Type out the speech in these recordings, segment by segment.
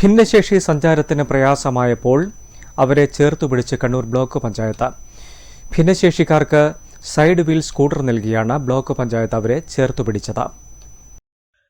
ഭിന്നശേഷി സഞ്ചാരത്തിന് പ്രയാസമായപ്പോൾ അവരെ ചേർത്തുപിടിച്ച് കണ്ണൂർ ബ്ലോക്ക് പഞ്ചായത്ത്. ഭിന്നശേഷിക്കാർക്ക് സൈഡ് വീൽ സ്കൂട്ടർ നൽകിയാണ് ബ്ലോക്ക് പഞ്ചായത്ത് അവരെ ചേർത്തുപിടിച്ചത്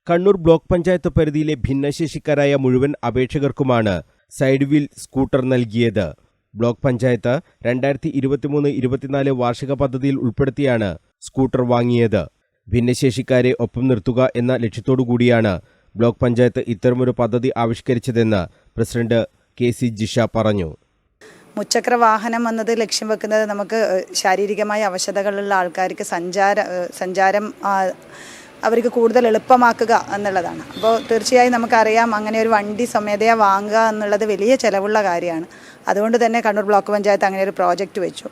കണ്ണൂർ ബ്ലോക്ക് പഞ്ചായത്ത് പരിധിയിലെ ഭിന്നശേഷിക്കാരായ മുഴുവൻ അപേക്ഷകർക്കുമാണ് സൈഡ് വീൽ സ്കൂട്ടർ നൽകിയത്. ബ്ലോക്ക് പഞ്ചായത്ത് രണ്ടായിരത്തി ഇരുപത്തിമൂന്ന് ഇരുപത്തിനാല് വാർഷിക പദ്ധതിയിൽ ഉൾപ്പെടുത്തിയാണ് സ്കൂട്ടർ വാങ്ങിയത്. ഭിന്നശേഷിക്കാരെ ഒപ്പം നിർത്തുക എന്ന ലക്ഷ്യത്തോടുകൂടിയാണ് ബ്ലോക്ക് പഞ്ചായത്ത് ഇത്തരമൊരു പദ്ധതി ആവിഷ്കരിച്ചതെന്ന് പ്രസിഡന്റ് കെ സി ജിഷ പറഞ്ഞു. മുച്ചക്ര വാഹനം എന്നത് ലക്ഷ്യം വെക്കുന്നത് നമുക്ക് ശാരീരികമായ അവശതകളുള്ള ആൾക്കാർക്ക് സഞ്ചാര സഞ്ചാരം അവർക്ക് കൂടുതൽ എളുപ്പമാക്കുക എന്നുള്ളതാണ്. അപ്പോൾ തീർച്ചയായും നമുക്കറിയാം അങ്ങനെ ഒരു വണ്ടി സ്വമേധയാ വാങ്ങുക എന്നുള്ളത് വലിയ ചിലവുള്ള കാര്യമാണ്. അതുകൊണ്ട് തന്നെ കണ്ണൂർ ബ്ലോക്ക് പഞ്ചായത്ത് അങ്ങനെ ഒരു പ്രോജക്റ്റ് വെച്ചു.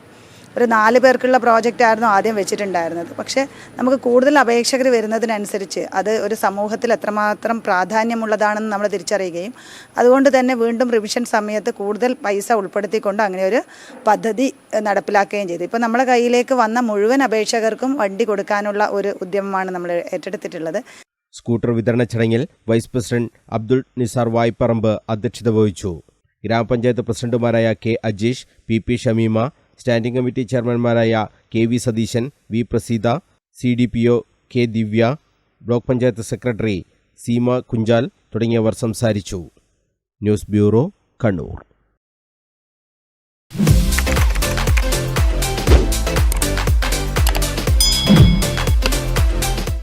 ഒരു നാല് പേർക്കുള്ള പ്രോജക്റ്റ് ആയിരുന്നു ആദ്യം വെച്ചിട്ടുണ്ടായിരുന്നത്. പക്ഷേ നമുക്ക് കൂടുതൽ അപേക്ഷകർ വരുന്നതിനനുസരിച്ച് അത് ഒരു സമൂഹത്തിൽ എത്രമാത്രം പ്രാധാന്യമുള്ളതാണെന്ന് നമ്മൾ തിരിച്ചറിയുകയും അതുകൊണ്ട് തന്നെ വീണ്ടും റിവിഷൻ സമയത്ത് കൂടുതൽ പൈസ ഉൾപ്പെടുത്തിക്കൊണ്ട് അങ്ങനെ ഒരു പദ്ധതി നടപ്പിലാക്കുകയും ചെയ്തു. ഇപ്പോൾ നമ്മുടെ കയ്യിലേക്ക് വന്ന മുഴുവൻ അപേക്ഷകർക്കും വണ്ടി കൊടുക്കാനുള്ള ഒരു ഉദ്യമമാണ് നമ്മൾ ഏറ്റെടുത്തിട്ടുള്ളത്. സ്കൂട്ടർ വിതരണ ചടങ്ങിൽ വൈസ് പ്രസിഡന്റ് അബ്ദുൾ നിസാർ വായ്പറമ്പ് അധ്യക്ഷത വഹിച്ചു. ഗ്രാമപഞ്ചായത്ത് പ്രസിഡന്റുമാരായ K Ajeesh P P Shameema standing committee ചെയർമാൻമാരായ K V Satheesan V Praseetha C D P O K Divya block panchayat secretary Seema Kunjal തുടങ്ങിയവർ സംസാരിച്ചു. News bureau Kannur.